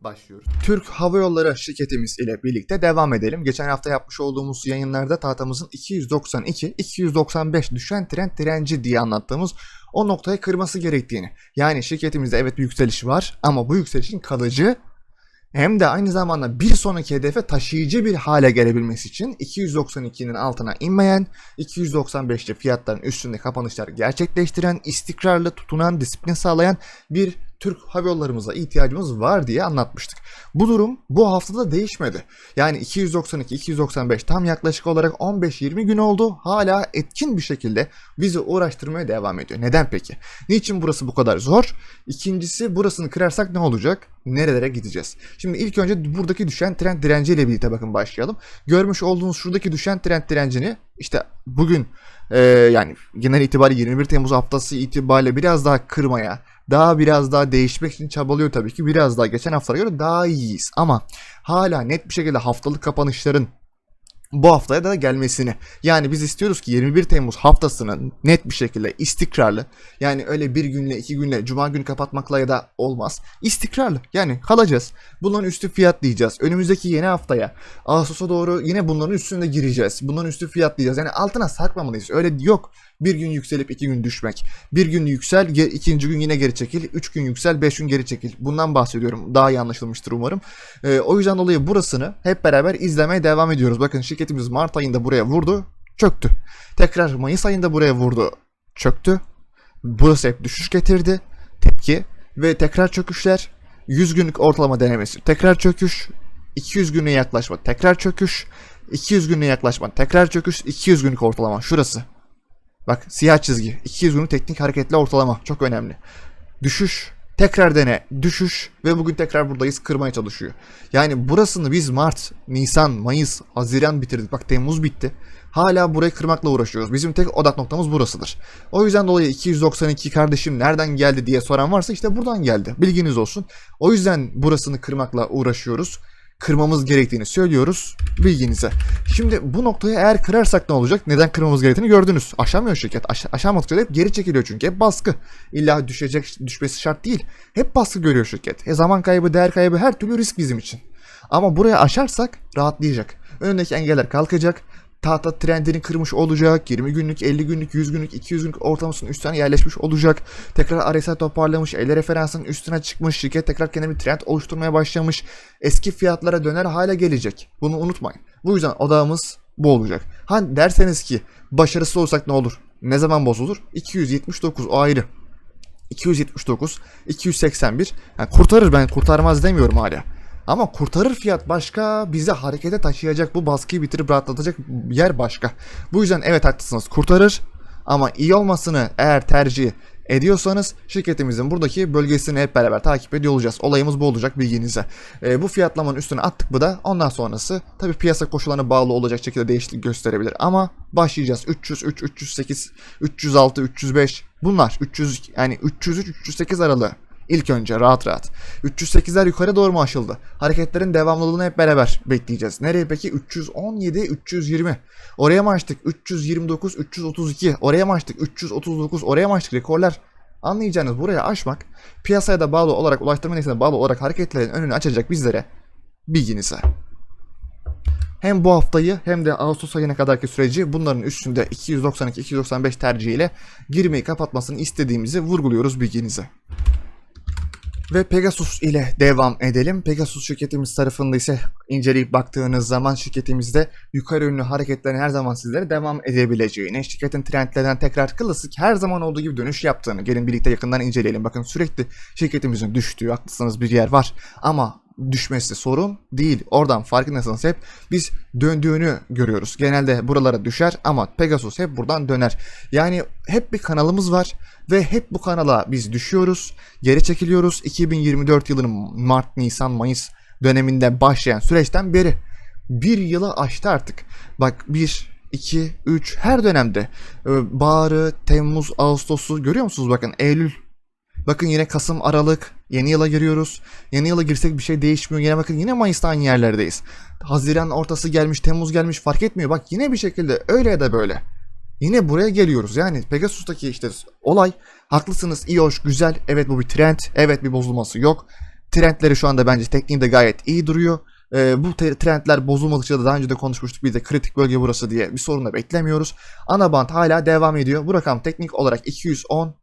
başlıyoruz. Türk Hava Yolları şirketimiz ile birlikte devam edelim. Geçen hafta yapmış olduğumuz yayınlarda tahtamızın 292, 295 düşen tren direnci diye anlattığımız o noktayı kırması gerektiğini. Yani şirketimizde evet bir yükseliş var ama bu yükselişin kalıcı hem de aynı zamanda bir sonraki hedefe taşıyıcı bir hale gelebilmesi için 292'nin altına inmeyen, 295'li fiyatların üstünde kapanışlar gerçekleştiren, istikrarlı tutunan, disiplin sağlayan bir Türk hava yollarımıza ihtiyacımız var diye anlatmıştık. Bu durum bu haftada değişmedi. Yani 292-295 tam yaklaşık olarak 15-20 gün oldu. Hala etkin bir şekilde bizi uğraştırmaya devam ediyor. Neden peki? Niçin burası bu kadar zor? İkincisi burasını kırarsak ne olacak? Nerelere gideceğiz? Şimdi ilk önce buradaki düşen trend direnciyle birlikte bakın başlayalım. Görmüş olduğunuz şuradaki düşen trend direncini işte bugün e, yani genel itibariyle 21 Temmuz haftası itibariyle biraz daha kırmaya, daha biraz daha değişmek için çabalıyor tabii ki. Biraz daha geçen haftalara göre daha iyiyiz. Ama hala net bir şekilde haftalık kapanışların bu haftaya da gelmesini. Yani biz istiyoruz ki 21 Temmuz haftasını net bir şekilde istikrarlı yani öyle bir günle iki günle cuma günü kapatmakla ya da olmaz. İstikrarlı yani kalacağız. Bunların üstü fiyatlayacağız. Önümüzdeki yeni haftaya Ağustos'a doğru yine bunların üstünde gireceğiz. Bunların üstü fiyatlayacağız. Yani altına sarkmamalıyız. Öyle yok. Bir gün yükselip iki gün düşmek. Bir gün yüksel, ikinci gün yine geri çekil. Üç gün yüksel, beş gün geri çekil. Bundan bahsediyorum. Daha iyi anlaşılmıştır umarım. Ee, o yüzden dolayı burasını hep beraber izlemeye devam ediyoruz. Bakın şirketimiz Mart ayında buraya vurdu, çöktü. Tekrar Mayıs ayında buraya vurdu, çöktü. Burası hep düşüş getirdi, tepki ve tekrar çöküşler. 100 günlük ortalama denemesi, tekrar çöküş, 200 güne yaklaşma, tekrar çöküş, 200 güne yaklaşma, tekrar çöküş, 200 günlük ortalama. Şurası. Bak siyah çizgi. 200 günlük teknik hareketli ortalama. Çok önemli. Düşüş. Tekrar dene. Düşüş. Ve bugün tekrar buradayız. Kırmaya çalışıyor. Yani burasını biz Mart, Nisan, Mayıs, Haziran bitirdik. Bak Temmuz bitti. Hala burayı kırmakla uğraşıyoruz. Bizim tek odak noktamız burasıdır. O yüzden dolayı 292 kardeşim nereden geldi diye soran varsa işte buradan geldi. Bilginiz olsun. O yüzden burasını kırmakla uğraşıyoruz kırmamız gerektiğini söylüyoruz bilginize. Şimdi bu noktayı eğer kırarsak ne olacak? Neden kırmamız gerektiğini gördünüz. Aşamıyor şirket. Aş aşamadıkça hep geri çekiliyor çünkü. Hep baskı. İlla düşecek, düşmesi şart değil. Hep baskı görüyor şirket. E zaman kaybı, değer kaybı her türlü risk bizim için. Ama buraya aşarsak rahatlayacak. Önündeki engeller kalkacak. Tahta trendini kırmış olacak. 20 günlük, 50 günlük, 100 günlük, 200 günlük ortalamasının üstüne yerleşmiş olacak. Tekrar RSI toparlamış, 50 referansın üstüne çıkmış. Şirket tekrar kendine bir trend oluşturmaya başlamış. Eski fiyatlara döner hale gelecek. Bunu unutmayın. Bu yüzden odağımız bu olacak. Ha derseniz ki başarısız olursak ne olur? Ne zaman bozulur? 279 o ayrı. 279, 281. Yani kurtarır ben kurtarmaz demiyorum hala. Ama kurtarır fiyat başka, bizi harekete taşıyacak, bu baskıyı bitirip rahatlatacak yer başka. Bu yüzden evet haklısınız kurtarır ama iyi olmasını eğer tercih ediyorsanız şirketimizin buradaki bölgesini hep beraber takip ediyor olacağız. Olayımız bu olacak bilginize. Ee, bu fiyatlamanın üstüne attık mı da ondan sonrası tabi piyasa koşullarına bağlı olacak şekilde değişiklik gösterebilir. Ama başlayacağız 303, 308, 306, 305 bunlar 300 yani 303, 308 aralığı. İlk önce rahat rahat. 308'ler yukarı doğru mu aşıldı? Hareketlerin devamlılığını hep beraber bekleyeceğiz. Nereye peki? 317, 320. Oraya mı açtık? 329, 332. Oraya mı açtık? 339. Oraya mı açtık? Rekorlar. Anlayacağınız buraya aşmak piyasaya da bağlı olarak ulaştırma neyse bağlı olarak hareketlerin önünü açacak bizlere bilginize. Hem bu haftayı hem de Ağustos ayına kadarki süreci bunların üstünde 292-295 tercihiyle girmeyi kapatmasını istediğimizi vurguluyoruz bilginize. Ve Pegasus ile devam edelim. Pegasus şirketimiz tarafında ise inceleyip baktığınız zaman şirketimizde yukarı yönlü hareketlerin her zaman sizlere devam edebileceğini, şirketin trendlerden tekrar klasik her zaman olduğu gibi dönüş yaptığını gelin birlikte yakından inceleyelim. Bakın sürekli şirketimizin düştüğü haklısınız bir yer var ama düşmesi sorun değil. Oradan farkındaysanız hep biz döndüğünü görüyoruz. Genelde buralara düşer ama Pegasus hep buradan döner. Yani hep bir kanalımız var ve hep bu kanala biz düşüyoruz, geri çekiliyoruz. 2024 yılının Mart, Nisan, Mayıs döneminden başlayan süreçten beri. Bir yılı aştı artık. Bak 1, 2, 3 her dönemde. Ee, Baharı, Temmuz, Ağustos'u görüyor musunuz bakın Eylül. Bakın yine Kasım, Aralık. Yeni yıla giriyoruz. Yeni yıla girsek bir şey değişmiyor. Yine bakın yine Mayıs'ta aynı yerlerdeyiz. Haziran ortası gelmiş, Temmuz gelmiş fark etmiyor. Bak yine bir şekilde öyle ya da böyle. Yine buraya geliyoruz. Yani Pegasus'taki işte olay haklısınız, iyi hoş, güzel. Evet bu bir trend. Evet bir bozulması yok. Trendleri şu anda bence tekniğinde gayet iyi duruyor. Ee, bu trendler bozulmadıkça da daha önce de konuşmuştuk. Bir de kritik bölge burası diye bir sorun da beklemiyoruz. Ana band hala devam ediyor. Bu rakam teknik olarak 210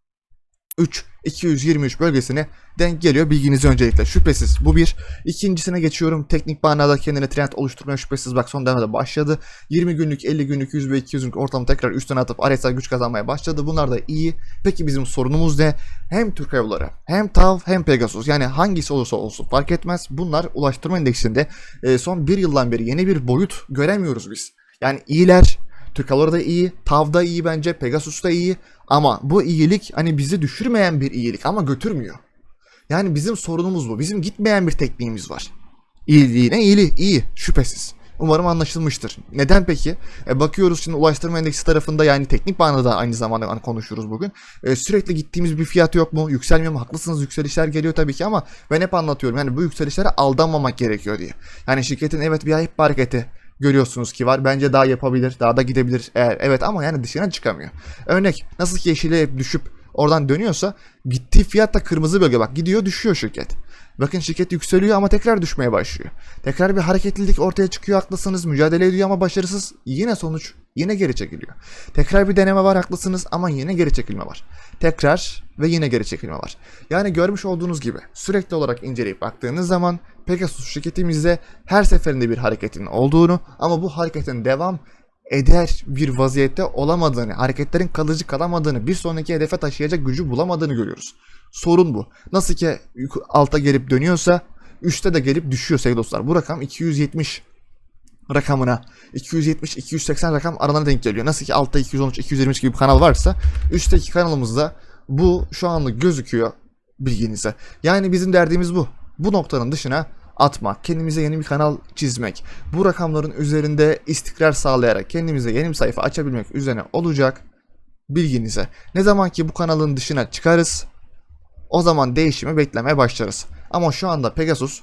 3 223 bölgesine denk geliyor. Bilginizi öncelikle. Şüphesiz bu bir. İkincisine geçiyorum. Teknik manada kendine trend oluşturmaya şüphesiz bak son dönemde başladı. 20 günlük, 50 günlük, 100 ve 200 günlük ortamı tekrar üstüne atıp RSI güç kazanmaya başladı. Bunlar da iyi. Peki bizim sorunumuz ne? Hem Türk Hava hem TAV, hem Pegasus. Yani hangisi olursa olsun fark etmez. Bunlar ulaştırma endeksinde e, son bir yıldan beri yeni bir boyut göremiyoruz biz. Yani iyiler, Türk Hava Yolları da iyi, TAV da iyi bence, Pegasus da iyi. Ama bu iyilik hani bizi düşürmeyen bir iyilik ama götürmüyor. Yani bizim sorunumuz bu. Bizim gitmeyen bir tekniğimiz var. İyiliğine iyili, iyi şüphesiz. Umarım anlaşılmıştır. Neden peki? E, bakıyoruz şimdi ulaştırma endeksi tarafında yani teknik manada aynı zamanda hani konuşuyoruz bugün. E, sürekli gittiğimiz bir fiyat yok mu? Yükselmiyor mu? Haklısınız yükselişler geliyor tabii ki ama ben hep anlatıyorum. Yani bu yükselişlere aldanmamak gerekiyor diye. Yani şirketin evet bir ayıp hareketi görüyorsunuz ki var. Bence daha yapabilir, daha da gidebilir eğer evet ama yani dışına çıkamıyor. Örnek nasıl ki yeşile düşüp oradan dönüyorsa gittiği fiyat da kırmızı bölge bak gidiyor düşüyor şirket. Bakın şirket yükseliyor ama tekrar düşmeye başlıyor. Tekrar bir hareketlilik ortaya çıkıyor haklısınız. Mücadele ediyor ama başarısız. Yine sonuç yine geri çekiliyor. Tekrar bir deneme var haklısınız ama yine geri çekilme var. Tekrar ve yine geri çekilme var. Yani görmüş olduğunuz gibi sürekli olarak inceleyip baktığınız zaman Pegasus şirketimizde her seferinde bir hareketin olduğunu ama bu hareketin devam eder bir vaziyette olamadığını, hareketlerin kalıcı kalamadığını, bir sonraki hedefe taşıyacak gücü bulamadığını görüyoruz. Sorun bu. Nasıl ki alta gelip dönüyorsa üstte de gelip düşüyor sevgili dostlar. Bu rakam 270 rakamına 270-280 rakam aralarına denk geliyor. Nasıl ki altta 213-223 gibi bir kanal varsa üstteki kanalımızda bu şu anlık gözüküyor bilginize. Yani bizim derdimiz bu. Bu noktanın dışına atmak, kendimize yeni bir kanal çizmek, bu rakamların üzerinde istikrar sağlayarak kendimize yeni bir sayfa açabilmek üzerine olacak bilginize. Ne zaman ki bu kanalın dışına çıkarız, o zaman değişimi beklemeye başlarız. Ama şu anda Pegasus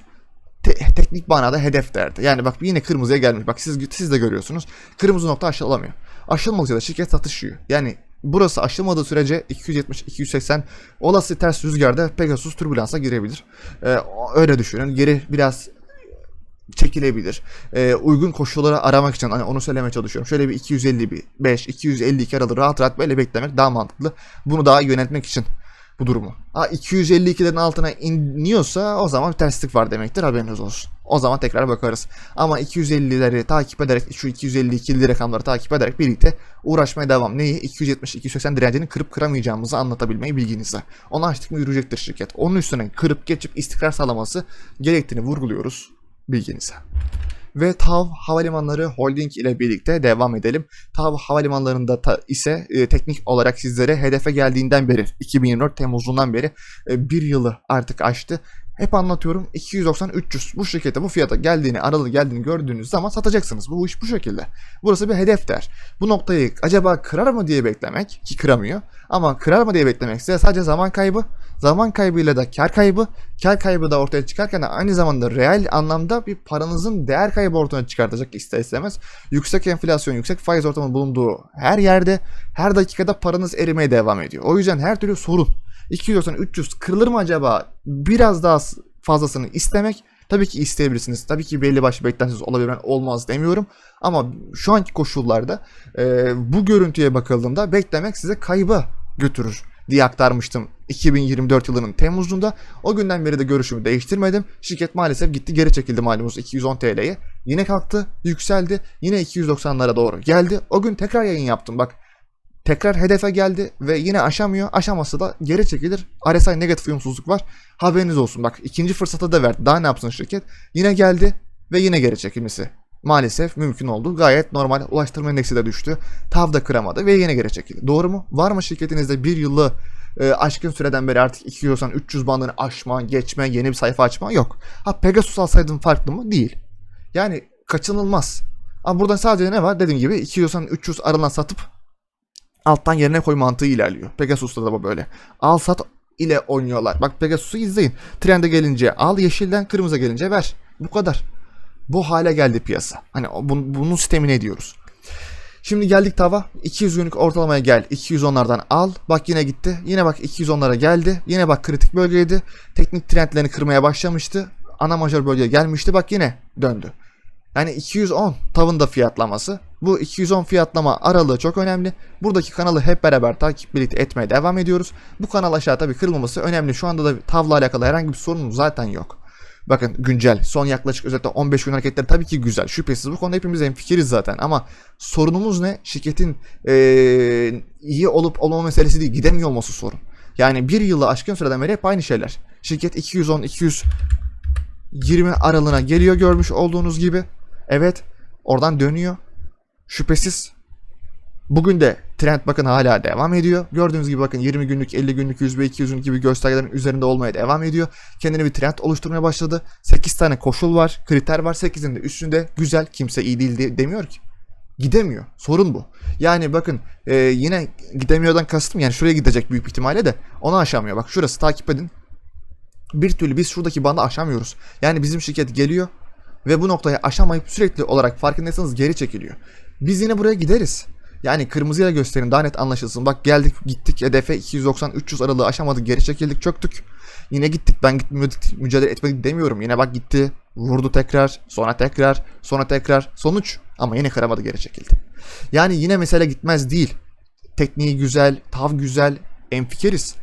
te- teknik manada hedef derdi. Yani bak yine kırmızıya gelmiş. Bak siz siz de görüyorsunuz. Kırmızı nokta aşılamıyor. Aşılmadıkça da şirket satışıyor. Yani burası aşılmadığı sürece 270-280 olası ters rüzgarda Pegasus türbülansa girebilir. Ee, öyle düşünün. Geri biraz çekilebilir. Ee, uygun koşulları aramak için hani onu söylemeye çalışıyorum. Şöyle bir 255, 252 aralığı rahat rahat böyle beklemek daha mantıklı. Bunu daha yönetmek için bu durumu. Ha 252'lerin altına iniyorsa o zaman bir terslik var demektir haberiniz olsun. O zaman tekrar bakarız. Ama 250'leri takip ederek şu 252'li rakamları takip ederek birlikte uğraşmaya devam. Neyi? 270-280 direncini kırıp kıramayacağımızı anlatabilmeyi bilginizle. Onu açtık mı yürüyecektir şirket. Onun üstüne kırıp geçip istikrar sağlaması gerektiğini vurguluyoruz bilginize. Ve TAV Havalimanları Holding ile birlikte devam edelim. TAV Havalimanları'nda ta- ise e, teknik olarak sizlere hedefe geldiğinden beri 2024 Temmuz'undan beri e, bir yılı artık aştı. Hep anlatıyorum 290-300 bu şirkete bu fiyata geldiğini aralığı geldiğini gördüğünüz zaman satacaksınız. Bu iş bu şekilde. Burası bir hedef der. Bu noktayı acaba kırar mı diye beklemek ki kıramıyor. Ama kırar mı diye beklemekse sadece zaman kaybı. Zaman kaybıyla da kar kaybı. Kar kaybı da ortaya çıkarken de aynı zamanda reel anlamda bir paranızın değer kaybı ortaya çıkartacak ister istemez. Yüksek enflasyon, yüksek faiz ortamının bulunduğu her yerde her dakikada paranız erimeye devam ediyor. O yüzden her türlü sorun. 290-300 kırılır mı acaba? Biraz daha fazlasını istemek Tabii ki isteyebilirsiniz. Tabii ki belli başlı beklentiniz olabilir. Olmaz demiyorum. Ama şu anki koşullarda e, bu görüntüye bakıldığında beklemek size kayba götürür diye aktarmıştım 2024 yılının Temmuz'unda. O günden beri de görüşümü değiştirmedim. Şirket maalesef gitti geri çekildi malumunuz 210 TL'ye. Yine kalktı, yükseldi. Yine 290'lara doğru geldi. O gün tekrar yayın yaptım. Bak tekrar hedefe geldi ve yine aşamıyor. Aşaması da geri çekilir. RSI negatif uyumsuzluk var. Haberiniz olsun. Bak ikinci fırsatı da verdi. Daha ne yapsın şirket? Yine geldi ve yine geri çekilmesi. Maalesef mümkün oldu. Gayet normal. Ulaştırma endeksi de düştü. TAV da kıramadı ve yine geri çekildi. Doğru mu? Var mı şirketinizde bir yıllı e, aşkın süreden beri artık 290-300 bandını aşma, geçme, yeni bir sayfa açma yok. Ha Pegasus alsaydın farklı mı? Değil. Yani kaçınılmaz. Ama burada sadece ne var? Dediğim gibi 290-300 aralığına satıp alttan yerine koy mantığı ilerliyor. Pegasus'ta da bu böyle. Al sat ile oynuyorlar. Bak Pegasus'u izleyin. Trende gelince al, yeşilden kırmızı gelince ver. Bu kadar. Bu hale geldi piyasa. Hani bun- bunun sistemini ediyoruz. Şimdi geldik tava. 200 günlük ortalamaya gel. 210'lardan al. Bak yine gitti. Yine bak 210'lara geldi. Yine bak kritik bölgeydi. Teknik trendlerini kırmaya başlamıştı. Ana majör bölgeye gelmişti. Bak yine döndü. Yani 210 tavın da fiyatlaması. Bu 210 fiyatlama aralığı çok önemli. Buradaki kanalı hep beraber takip birlikte etmeye devam ediyoruz. Bu kanal aşağı tabii kırılmaması önemli. Şu anda da tavla alakalı herhangi bir sorunumuz zaten yok. Bakın güncel son yaklaşık özellikle 15 gün hareketleri tabii ki güzel. Şüphesiz bu konuda hepimiz hemfikiriz zaten ama sorunumuz ne? Şirketin eee, iyi olup olmama meselesi değil. Gidemiyor olması sorun. Yani bir yılı aşkın süreden beri hep aynı şeyler. Şirket 210 220 aralığına geliyor görmüş olduğunuz gibi. Evet oradan dönüyor. Şüphesiz Bugün de trend bakın hala devam ediyor. Gördüğünüz gibi bakın 20 günlük, 50 günlük, 100 ve 200 günlük gibi göstergelerin üzerinde olmaya devam ediyor. Kendine bir trend oluşturmaya başladı. 8 tane koşul var, kriter var. 8'in de üstünde güzel, kimse iyi değil diye demiyor ki. Gidemiyor. Sorun bu. Yani bakın e, yine gidemiyordan kastım yani şuraya gidecek büyük ihtimalle de onu aşamıyor. Bak şurası takip edin. Bir türlü biz şuradaki bandı aşamıyoruz. Yani bizim şirket geliyor ve bu noktayı aşamayıp sürekli olarak farkındaysanız geri çekiliyor. Biz yine buraya gideriz. Yani kırmızıyla gösterin daha net anlaşılsın. Bak geldik gittik hedefe 290-300 aralığı aşamadık geri çekildik çöktük. Yine gittik ben gitmedik mücadele etmedik demiyorum. Yine bak gitti vurdu tekrar sonra tekrar sonra tekrar sonuç ama yine kıramadı geri çekildi. Yani yine mesele gitmez değil. Tekniği güzel, tav güzel, enfikeriz.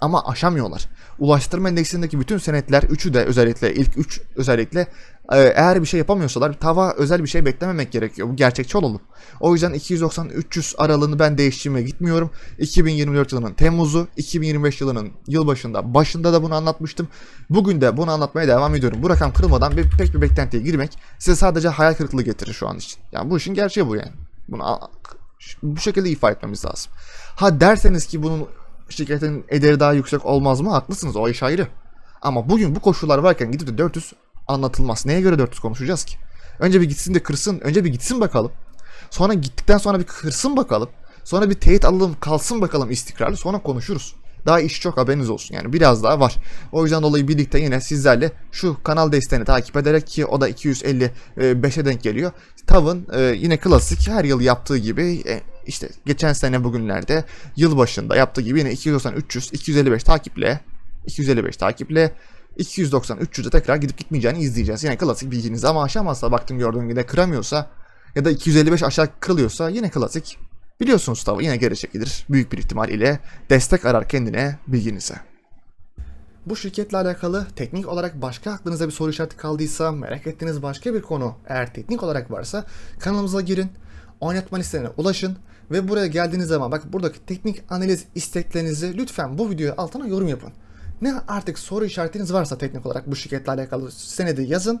Ama aşamıyorlar. Ulaştırma endeksindeki bütün senetler, üçü de özellikle, ilk üç özellikle e, eğer bir şey yapamıyorsalar tava özel bir şey beklememek gerekiyor. Bu gerçekçi olalım. O yüzden 290-300 aralığını ben değiştirmeye gitmiyorum. 2024 yılının Temmuz'u, 2025 yılının yılbaşında, başında da bunu anlatmıştım. Bugün de bunu anlatmaya devam ediyorum. Bu rakam kırılmadan bir, pek bir beklentiye girmek size sadece hayal kırıklığı getirir şu an için. Yani bu işin gerçeği bu yani. Bunu bu şekilde ifade etmemiz lazım. Ha derseniz ki bunun şirketin ederi daha yüksek olmaz mı? Haklısınız o iş ayrı. Ama bugün bu koşullar varken gidip de 400 anlatılmaz. Neye göre 400 konuşacağız ki? Önce bir gitsin de kırsın. Önce bir gitsin bakalım. Sonra gittikten sonra bir kırsın bakalım. Sonra bir teyit alalım kalsın bakalım istikrarlı. Sonra konuşuruz. Daha iş çok haberiniz olsun yani biraz daha var. O yüzden dolayı birlikte yine sizlerle şu kanal desteğini takip ederek ki o da 255'e denk geliyor. Tav'ın e, yine klasik her yıl yaptığı gibi e, işte geçen sene bugünlerde yılbaşında yaptığı gibi yine 290 300 255 takiple 255 takiple 290 300'e tekrar gidip gitmeyeceğini izleyeceğiz. Yani klasik bilginiz ama aşamazsa baktım gördüğün gibi kıramıyorsa ya da 255 aşağı kırılıyorsa yine klasik biliyorsunuz tabi yine geri çekilir. Büyük bir ihtimal ile destek arar kendine bilginize. Bu şirketle alakalı teknik olarak başka aklınıza bir soru işareti kaldıysa, merak ettiğiniz başka bir konu eğer teknik olarak varsa kanalımıza girin, oynatma listelerine ulaşın ve buraya geldiğiniz zaman bak buradaki teknik analiz isteklerinizi lütfen bu videoya altına yorum yapın. Ne artık soru işaretiniz varsa teknik olarak bu şirketle alakalı senedi yazın